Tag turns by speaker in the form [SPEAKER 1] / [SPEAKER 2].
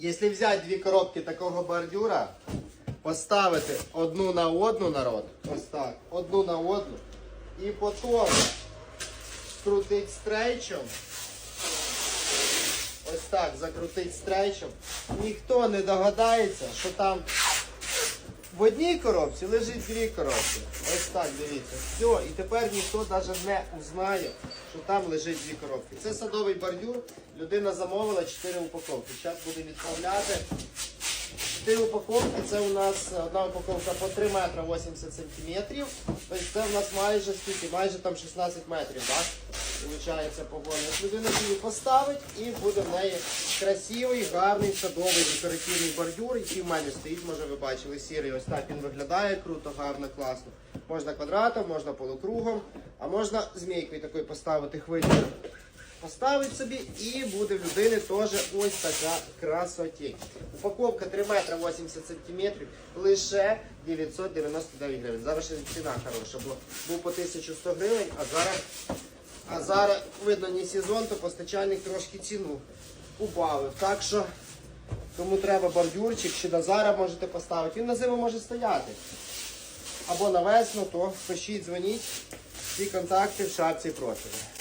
[SPEAKER 1] Якщо взяти дві коробки такого бордюра, поставити одну на одну народ, ось так, одну на одну, і потім скрутити стрейчем, ось так, закрутити стрейчем, ніхто не догадається, що там в одній коробці лежить дві коробки. Ось так, дивіться. Все, і тепер ніхто навіть не узнає, що там лежить дві коробки. Це садовий бордюр. Людина замовила 4 упаковки. Зараз буде відправляти. 4 упаковки, це у нас одна упаковка по 3 метри 80 сантиметрів. Тобто це в нас майже скільки? Майже там 16 метрів, так? Получається погоня. Людина її поставить і буде в неї красивий, гарний садовий декоративний бордюр, який в мене стоїть, може ви бачили, сірий. Ось так він виглядає круто, гарно, класно. Можна квадратом, можна полукругом, а можна змійкою такою поставити хвилю. Поставить собі і буде в людини теж ось така красотень. Упаковка 3 метри 80 сантиметрів, лише 999 гривень. Зараз ціна хороша, бо був по 1100 гривень, а зараз, а зараз видно не сезон, то постачальник трошки ціну убавив. Так що кому треба бордюрчик, чи на зараз можете поставити. Він на зиму може стояти. Або на весну, то пишіть, дзвоніть. Всі контакти в шапці профілю.